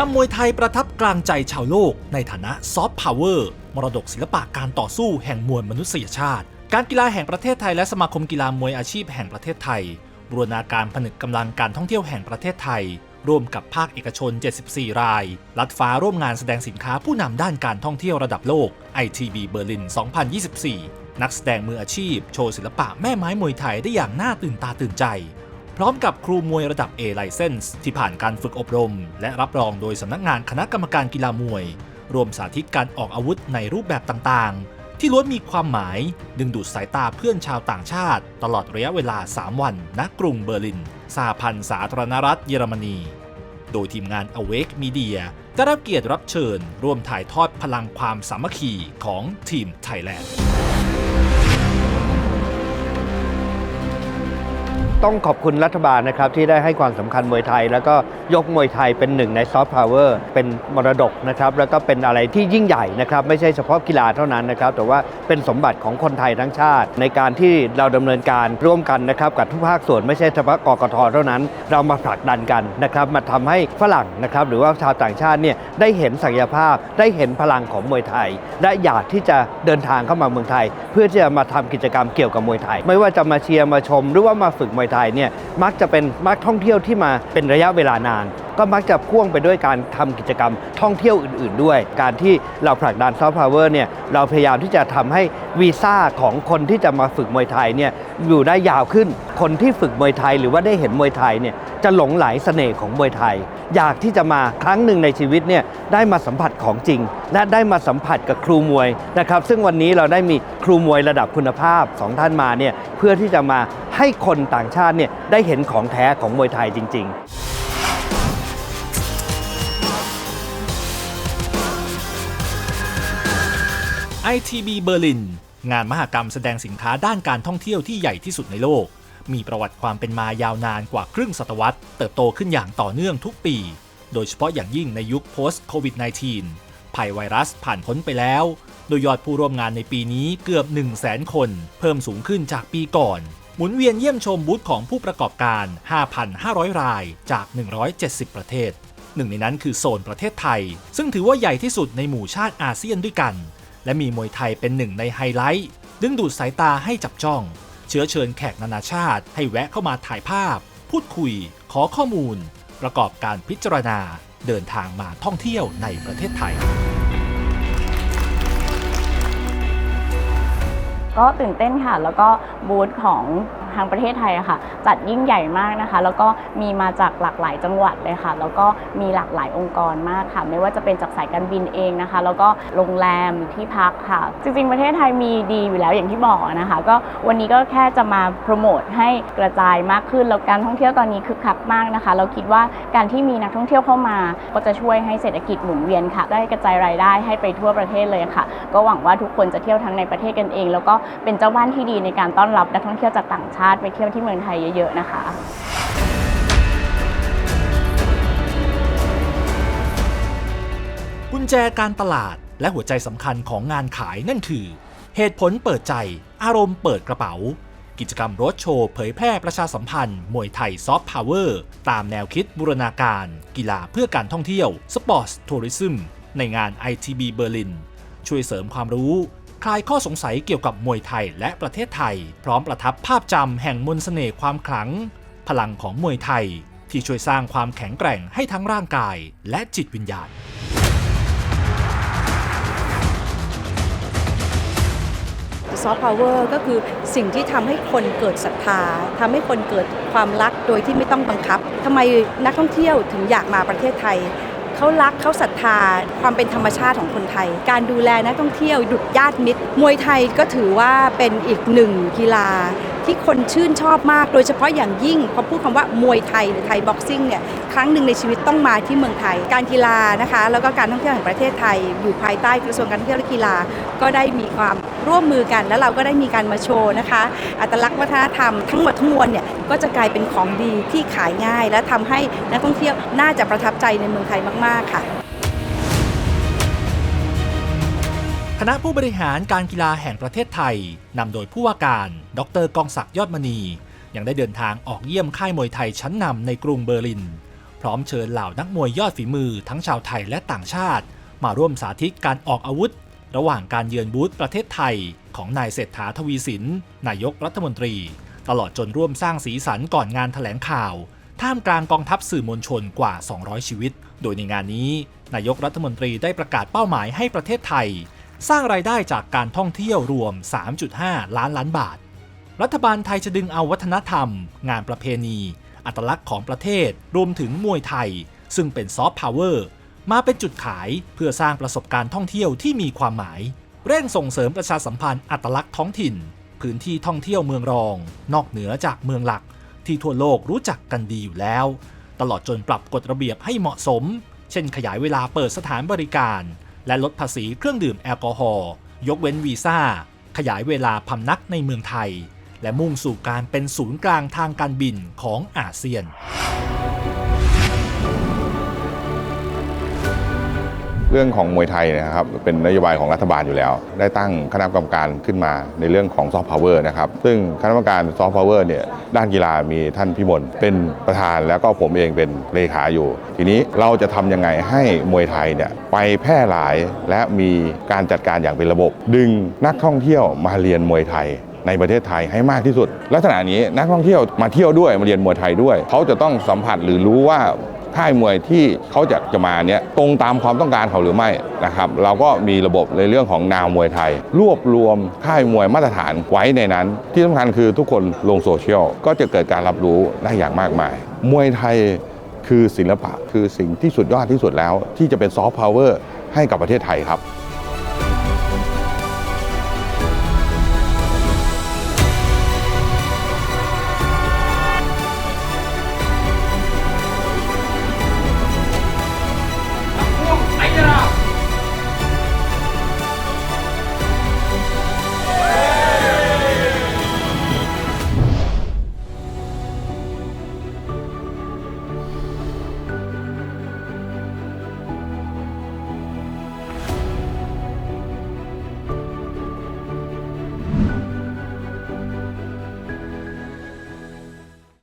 นำมวยไทยประทับกลางใจชาวโลก ในฐานะซอฟต์พาวเวอร์มรดกศิลปะการต่อสู้แห่งมวลมนุษยชาติ การกีฬาแห่งประเทศไทยและสมาคมกีฬามวยอาชีพแห่งประเทศไทยบูรณาการผนึกกำลังการท่องเที่ยวแห่งประเทศไทย ร่วมกับภาคเอกชน 74 ราย ลัดฟ้าร่วมงานแสดงสินค้าผู้นำด้านการท่องเที่ยวระดับโลก ITB เบอร์ลิน 2024 นักแสดงมืออาชีพ โชว์ศิลปะแม่ไม้มวยไทยได้อย่างน่าตื่นตาตื่นใจ พร้อมกับครูมวยระดับ A License ที่ผ่านการฝึกอบรม และรับรองโดยสำนักงานคณะกรรมการกีฬามวย รวมสาธิตการออกอาวุธในรูปแบบต่างๆ ที่ล้วนมีความหมาย ดึงดูดสายตาเพื่อนชาวต่างชาติ ตลอดระยะเวลา 3 วันณกรุงเบอร์ลินสหพันธ์สาธารณรัฐเยอรมนีโดยทีมงาน Awake Media ได้รับเกียรติรับเชิญ ร่วมถ่ายทอดพลังความสามัคคีของทีมไทยแลนด์ ต้องขอบคุณรัฐบาลนะครับที่ได้ให้ความสำคัญมวยไทย แล้วก็ยกมวยไทยเป็นหนึ่งในซอฟต์พาวเวอร์เป็นมรดกนะครับแล้วก็เป็นอะไรที่ยิ่งใหญ่นะครับไม่ใช่เฉพาะกีฬาเท่านั้นนะครับแต่ว่าเป็นสมบัติของคนไทยทั้งชาติ ในการที่เราดำเนินการร่วมกันนะครับกับทุกภาคส่วนไม่ใช่เฉพาะกกทเท่านั้น เรามาผลักดันกันนะครับมาทำให้ฝรั่งนะครับหรือว่าชาวต่างชาติเนี่ยได้เห็นศักยภาพได้เห็นพลังของมวยไทย และอยากที่จะเดินทางเข้ามาเมืองไทย เพื่อที่จะมาทำกิจกรรมเกี่ยวกับมวยไทย ไม่ว่าจะมาเชียร์มาชม หรือว่ามาฝึกมวยไทยเนี่ยมักจะเป็นมักท่องเที่ยวที่มาเป็นระยะเวลานาน ก็มักจะพ่วงไปด้วยการทำกิจกรรมท่องเที่ยวอื่น ๆ ด้วย การที่เราผลักดันซอฟต์พาวเวอร์เนี่ยเราพยายามที่จะทำให้วีซ่าของคนที่จะมาฝึกมวยไทยเนี่ยอยู่ได้ยาวขึ้น คนที่ฝึกมวยไทยหรือว่าได้เห็นมวยไทยเนี่ยจะหลงไหลเสน่ห์ของมวยไทย อยากที่จะมาครั้งหนึ่งในชีวิตเนี่ยได้มาสัมผัสของจริง และได้มาสัมผัสกับครูมวยนะครับซึ่งวันนี้เราได้มีครูมวยระดับคุณภาพสองท่านมาเนี่ยเพื่อที่จะมา ให้คนต่างชาติเนี่ยได้เห็นของแท้ของมวยไทยจริงๆ ITB เบอร์ลินงานมหกรรมแสดงสินค้าด้านการท่องเที่ยวที่ใหญ่ที่สุดในโลก มีประวัติความเป็นมายาวนานกว่าครึ่งศตวรรษ เติบโตขึ้นอย่างต่อเนื่องทุกปี โดยเฉพาะอย่างยิ่งในยุค post covid 19ภัยไวรัสผ่านพ้นไปแล้ว โดยยอดผู้ร่วมงานในปีนี้เกือบ 1 0 0 0 0แสนคน เพิ่มสูงขึ้นจากปีก่อน หมุนเวียนเยี่ยมชมบูธของผู้ประกอบการ 5,500 รายจาก 170 ประเทศ หนึ่งในนั้นคือโซนประเทศไทย ซึ่งถือว่าใหญ่ที่สุดในหมู่ชาติอาเซียนด้วยกัน และมีมวยไทยเป็นหนึ่งในไฮไลท์ ดึงดูดสายตาให้จับจ้อง เชื้อเชิญแขกนานาชาติ ให้แวะเข้ามาถ่ายภาพ พูดคุย ขอข้อมูล ประกอบการพิจารณา เดินทางมาท่องเที่ยวในประเทศไทย ก็ตื่นเต้นค่ะ แล้วก็บูธของางประเทศไทยอะค่ะ จัดยิ่งใหญ่มากนะคะ แล้วก็มีมาจากหลากหลายจังหวัดเลยค่ะ แล้วก็มีหลากหลายองค์กรมากค่ะ ไม่ว่าจะเป็นจากสายการบินเองนะคะ แล้วก็โรงแรมที่พักค่ะ จริง ๆ ประเทศไทยมีดีอยู่แล้วอย่างที่บอกนะคะ ก็วันนี้ก็แค่จะมาโปรโมทให้กระจายมากขึ้นแล้วการท่องเที่ยวตอนนี้คึกคักมากนะคะ เราคิดว่าการที่มีนักท่องเที่ยวเข้ามา ก็จะช่วยให้เศรษฐกิจหมุนเวียนค่ะ ได้กระจายรายได้ให้ไปทั่วประเทศเลยค่ะ ก็หวังว่าทุกคนจะเที่ยวทั้งในประเทศกันเอง แล้วก็เป็นเจ้าบ้านที่ดีในการต้อนรับนักท่องเที่ยวจากต่างชาติไปเที่ยวที่เมืองไทยเยอะๆนะคะกุญแจการตลาดและหัวใจสำคัญของงานขายนั่นคือ เหตุผลเปิดใจ อารมณ์เปิดกระเป๋า กิจกรรมรถโชว์เผยแพร่ประชาสัมพันธ์ มวยไทยซอฟต์พาวเวอร์ ตามแนวคิดบูรณาการ กีฬาเพื่อการท่องเที่ยว สปอร์ตทัวริซึมในงาน ITB เบอร์ลิน ช่วยเสริมความรู้ คลายข้อสงสัยเกี่ยวกับมวยไทยและประเทศไทย พร้อมประทับภาพจำแห่งมนต์เสน่ห์ความขลัง พลังของมวยไทย ที่ช่วยสร้างความแข็งแกร่งให้ทั้งร่างกายและจิตวิญญาณซอฟต์พาวเวอร์ก็คือสิ่งที่ทำให้คนเกิดศรัทธาทำให้คนเกิดความรักโดยที่ไม่ต้องบังคับทำไมนักท่องเที่ยวถึงอยากมาประเทศไทย เขารักเขาศรัทธาความเป็นธรรมชาติของคนไทย การดูแลนักท่องเที่ยวดุดญาติมิตร มวยไทยก็ถือว่าเป็นอีกหนึ่งกีฬาที่คนชื่นชอบมาก โดยเฉพาะอย่างยิ่งพอพูดคำว่ามวยไทยหรือไทยบ็อกซิ่งเนี่ยครั้งหนึ่งในชีวิตต้องมาที่เมืองไทย การกีฬานะคะ แล้วก็การท่องเที่ยวแห่งประเทศไทย อยู่ภายใต้กระทรวงการท่องเที่ยวและกีฬาก็ได้มีความ ร่วมมือกัน แล้วเราก็ได้มีการมาโชว์นะคะ อัตลักษณ์วัฒนธรรมทั้งหมดทั้งมวลเนี่ยก็จะกลายเป็นของดีที่ขายง่าย และทำให้นักท่องเที่ยวน่าจะประทับใจในเมืองไทยมาก ๆ ค่ะคณะผู้บริหารการกีฬาแห่งประเทศไทยนำโดยผู้ว่าการ ดรกองศักดิ์ยอดมณี ยังได้เดินทางออกเยี่ยมค่ายมวยไทยชั้นนำในกรุงเบอร์ลิน พร้อมเชิญเหล่านักมวยยอดฝีมือทั้งชาวไทยและต่างชาติ มาร่วมสาธิตการออกอาวุธ ระหว่างการเยือนบูธประเทศไทยของนายเศรษฐาทวีสิน นายกรัฐมนตรี ตลอดจนร่วมสร้างสีสันก่อนงานแถลงข่าว ท่ามกลางกองทัพสื่อมวลชนกว่า 200 ชีวิต โดยในงานนี้ นายกรัฐมนตรีได้ประกาศเป้าหมายให้ประเทศไทย สร้างรายได้จากการท่องเที่ยวรวม 3.5 ล้านล้านบาท รัฐบาลไทยจะดึงเอาวัฒนธรรม งานประเพณี อัตลักษณ์ของประเทศ รวมถึงมวยไทย ซึ่งเป็นซอฟต์พาวเวอร์ มาเป็นจุดขายเพื่อสร้างประสบการณ์ท่องเที่ยวที่มีความหมาย เร่งส่งเสริมประชาสัมพันธ์อัตลักษณ์ท้องถิ่น พื้นที่ท่องเที่ยวเมืองรอง นอกเหนือจากเมืองหลัก ที่ทั่วโลกรู้จักกันดีอยู่แล้ว ตลอดจนปรับกฎระเบียบให้เหมาะสม เช่นขยายเวลาเปิดสถานบริการ และลดภาษีเครื่องดื่มแอลกอฮอล์ยกเว้นวีซ่าขยายเวลาพำนักในเมืองไทย และมุ่งสู่การเป็นศูนย์กลางทางการบินของอาเซียน เรื่องของมวยไทยนะครับเป็นนโยบายของรัฐบาลอยู่แล้ว ได้ตั้งคณะกรรมการขึ้นมาในเรื่องของซอฟต์พาวเวอร์นะครับซึ่งคณะกรรมการซอฟต์พาวเวอร์เนี่ยด้านกีฬามีท่านพิมลเป็นประธานแล้วก็ผมเองเป็นเลขาอยู่ ทีนี้เราจะทำยังไงให้มวยไทยเนี่ยไปแพร่หลายและมีการจัดการอย่างเป็นระบบ ดึงนักท่องเที่ยวมาเรียนมวยไทยในประเทศไทยให้มากที่สุด ลักษณะนี้นักท่องเที่ยวมาเที่ยวด้วยมาเรียนมวยไทยด้วย เขาจะต้องสัมผัสหรือรู้ว่า ค่ายมวยที่เขาจะจะมาเนี่ยตรงตามความต้องการเขาหรือไม่นะครับเราก็มีระบบในเรื่องของนาวมวยไทย รวบรวมค่ายมวยมาตรฐานไว้ในนั้น ที่สำคัญคือทุกคนลงโซเชียลก็จะเกิดการรับรู้ได้อย่างมากมาย มวยไทยคือศิลปะคือสิ่งที่สุดยอดที่สุดแล้ว ที่จะเป็นซอฟต์พาวเวอร์ให้กับประเทศไทยครับ